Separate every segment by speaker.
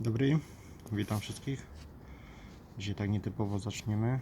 Speaker 1: Dobry, witam wszystkich. Dzisiaj tak nietypowo zaczniemy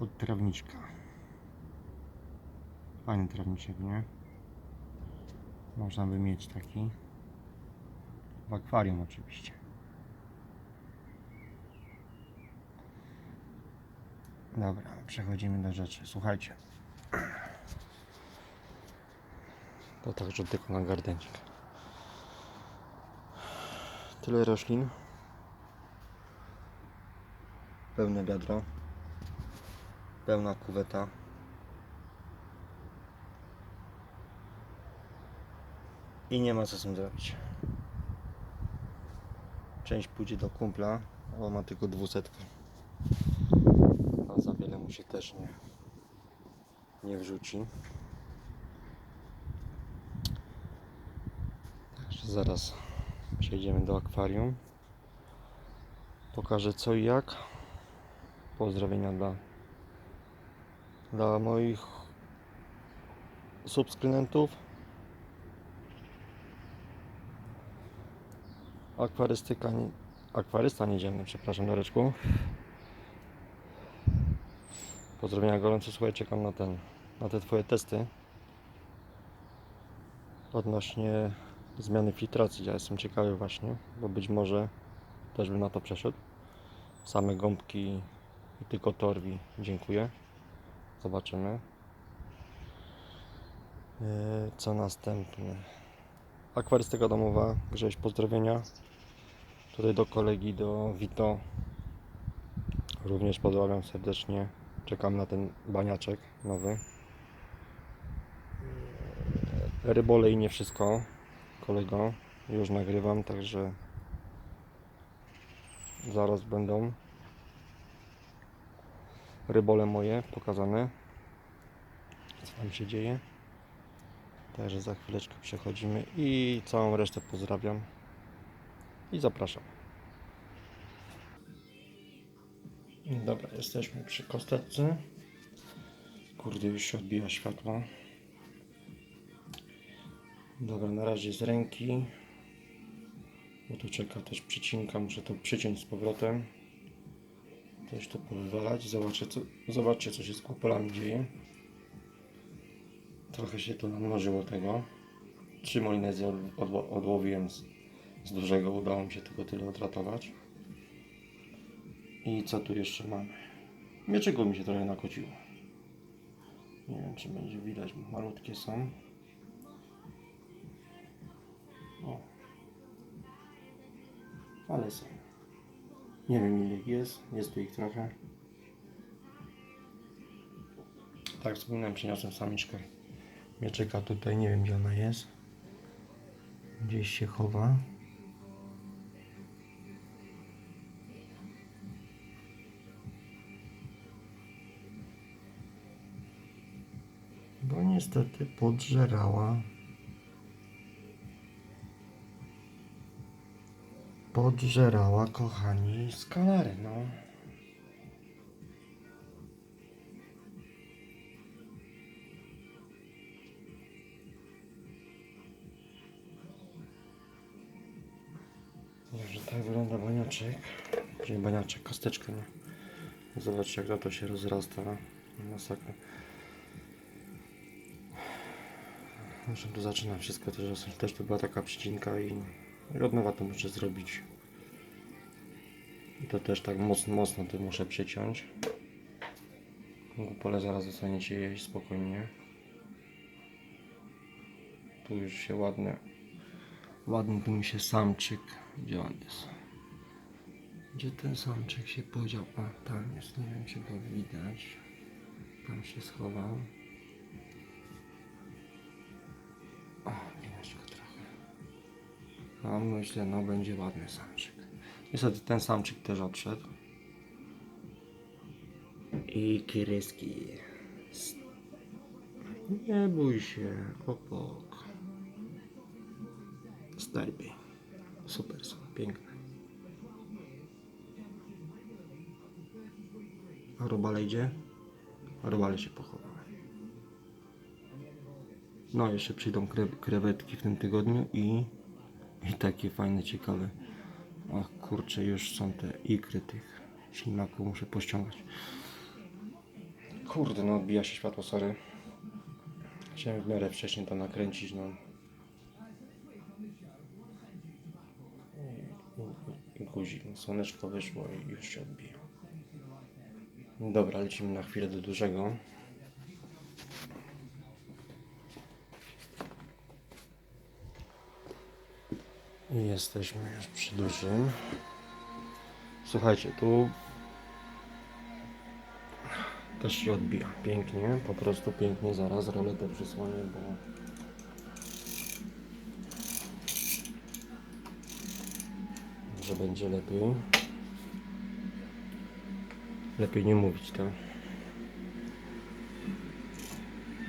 Speaker 1: od trawniczka. Fajny trawniczek, nie? Można by mieć taki w akwarium oczywiście. Dobra, przechodzimy do rzeczy. Słuchajcie. To także tylko na gardencik. Tyle roślin. Pełne wiadro. Pełna kuweta. I nie ma co z tym zrobić. Część pójdzie do kumpla, bo ma tylko dwusetkę. A za wiele mu się też nie, nie wrzuci. Zaraz Przejdziemy do akwarium. Pokażę co i jak. Pozdrowienia dla, dla moich subskrybentów. Akwarystyka, akwarysta niedzielny, przepraszam Dareczku. Pozdrowienia gorące, słuchaj, czekam na ten, na te twoje testy odnośnie zmiany filtracji. Ja jestem ciekawy właśnie, bo być może też bym na to przeszedł. Same gąbki i tylko torwi. Dziękuję. Zobaczymy. Yy, Co następne? Akwarystyka domowa. Grześ pozdrowienia. Tutaj do kolegi, do Vito. Również pozdrawiam serdecznie. Czekam na ten baniaczek nowy. Yy, Rybole i nie wszystko kolego. Już nagrywam, także zaraz będą rybole moje pokazane. Co tam się dzieje. Także za chwileczkę przechodzimy i całą resztę pozdrawiam i zapraszam. Dobra, jesteśmy przy kosteczce. Kurde, już się odbija światło. Dobra, na razie z ręki. Bo tu czeka też przycinka, muszę to przyciąć z powrotem. Też to powywalać. Zobaczcie co, zobaczcie, co się z kupolami dzieje. Trochę się tu namnożyło tego. Trzy od, odłowiłem z, z dużego. Udało mi się tylko tyle odratować. I co tu jeszcze mamy? Mieczyku mi się trochę nakociło. Nie wiem, czy będzie widać, malutkie są. O. Ale są. Nie wiem ile ich jest. Jest tu ich trochę. Tak, wspominałem, przyniosłem samiczkę mieczyka tutaj. Nie wiem gdzie ona jest. Gdzieś się chowa. Bo niestety podżerała podżerała, kochani, skalary, no. Dobrze, tak wygląda baniaczek. Czyli baniaczek, kosteczka, nie? Zobaczcie, jak to się rozrasta. Masakra. Zresztą tu zaczyna wszystko też. Też była taka przycinka i i od nowa to muszę zrobić. I to też tak mocno, mocno to muszę przeciąć. Pole zaraz zostaniecie jeść spokojnie. Tu już się ładnie, ładny tu mi się samczyk, gdzie on jest? Gdzie ten samczyk się podział? A tam jest, nie wiem czy go widać. Tam się schował. A myślę, no będzie ładny samczyk. Niestety ten samczyk też odszedł. I kiryski. Nie bój się, opok. Sterby. Super są, piękne. A robale idzie? A robale się pochowały. No, jeszcze przyjdą kre krewetki w tym tygodniu i I takie fajne, ciekawe. Ach kurczę, już są te ikry tych ślimaków, muszę pościągać. Kurde, no odbija się światło, sorry. Chciałem w miarę wcześniej to nakręcić, no. I- guzik, no, słoneczko wyszło i już się odbija. Dobra, lecimy na chwilę do dużego. Jesteśmy już przy dużym. Słuchajcie, tu też się odbija pięknie, po prostu pięknie. Zaraz roletę przysłonię, bo że będzie lepiej. Lepiej nie mówić, tak?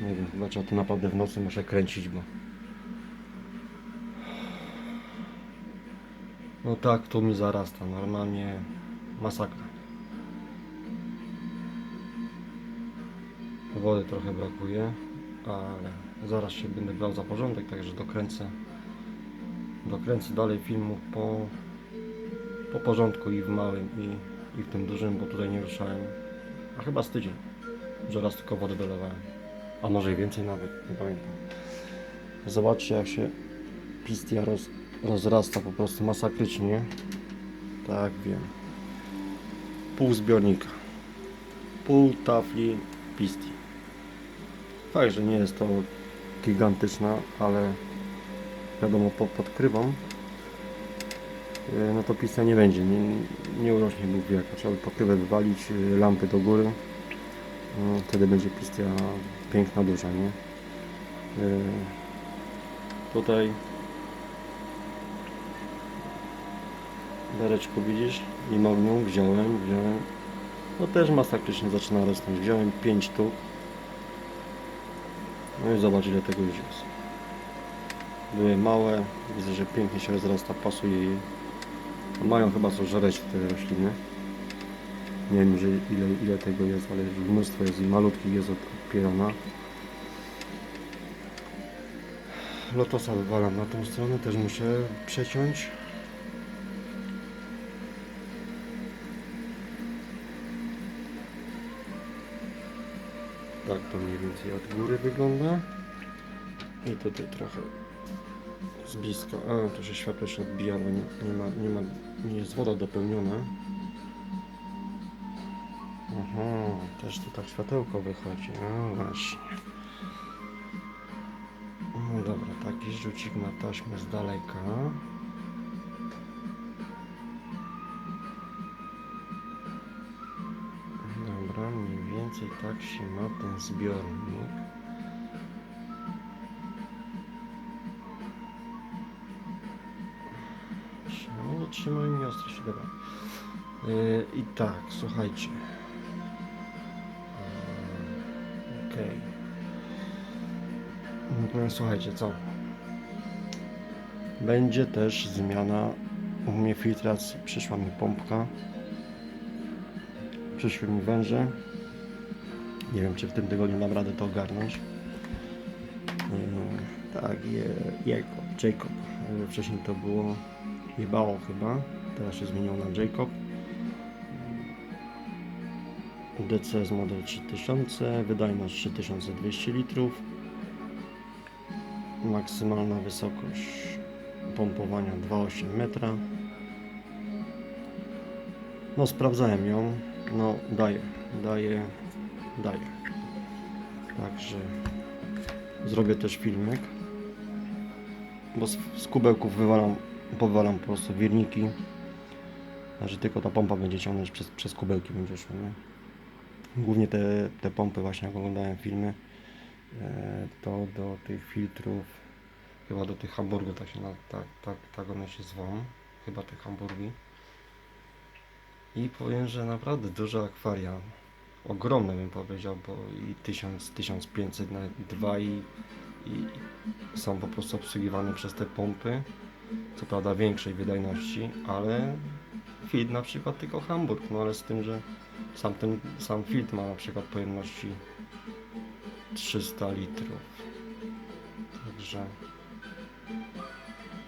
Speaker 1: Nie wiem, chyba trzeba to naprawdę w nocy muszę kręcić, bo No tak, tu mi zarasta, normalnie masakra. Wody trochę brakuje, ale zaraz się będę brał za porządek, także dokręcę dokręcę dalej filmu po, po porządku i w małym i, i w tym dużym, bo tutaj nie ruszałem, a chyba z tydzień, że raz tylko wodę dolewałem, a może i więcej nawet, nie pamiętam. Zobaczcie jak się pistia roz, rozrasta po prostu masakrycznie. Tak wiem. Pół zbiornika. Pół tafli pistii. Fakt, że nie jest to gigantyczna, ale wiadomo po, pod krywą e, no to pistia nie będzie, nie, nie urośnie Bóg wie. Trzeba by pokrywę wywalić, e, lampy do góry. No, Wtedy będzie pistia piękna, duża, nie? E, Tutaj Dareczku widzisz? Limonium wziąłem, wziąłem. No też masakrycznie zaczyna rosnąć. Wziąłem 5 sztuk. No i zobacz ile tego już jest. Były małe, widzę, że pięknie się rozrasta, pasuje jej. Mają chyba co żreć te rośliny. Nie wiem, że ile, ile tego jest, ale mnóstwo jest i malutkich jest odpierana. Lotosa wywalam na tą stronę, też muszę przeciąć. Tak to mniej więcej od góry wygląda. I tutaj trochę z bliska. A, tu się światło się odbija, bo nie, nie, ma, nie ma, nie jest woda dopełniona. Aha, też tu tak światełko wychodzi. No właśnie. No dobra, taki rzucik na taśmę z daleka. Więcej tak się ma ten zbiornik. Czemu nie trzymają mi ostro się dobra. Yy, I tak, słuchajcie. Yy, Okej. No, Słuchajcie, co? Będzie też zmiana u mnie filtracji. Przyszła mi pompka. Przyszły mi węże. Nie wiem, czy w tym tygodniu dam radę to ogarnąć. Yy, tak, Jacob, Jacob. Yy, Wcześniej to było Jebało chyba. Teraz się zmieniło na Jacob. DCS model 3000, wydajność 3200 litrów. Maksymalna wysokość pompowania 2,8 metra. No sprawdzałem ją. No daje, daje, daje. Także zrobię też filmik. Bo z, z kubełków wywalam, powywalam po prostu wirniki. Że tylko ta pompa będzie ciągnąć przez, przez kubełki będzie szło, nie? Głównie te, te pompy właśnie jak oglądałem filmy e, to do tych filtrów chyba do tych hamburgów tak się tak, tak, tak one się zwą chyba te hamburgi i powiem, że naprawdę duże akwaria ogromne bym powiedział, bo i 1000, 1500 nawet dwa i, i są po prostu obsługiwane przez te pompy co prawda większej wydajności, ale filtr na przykład tylko Hamburg, no ale z tym, że sam ten sam filtr ma na przykład pojemności 300 litrów. Także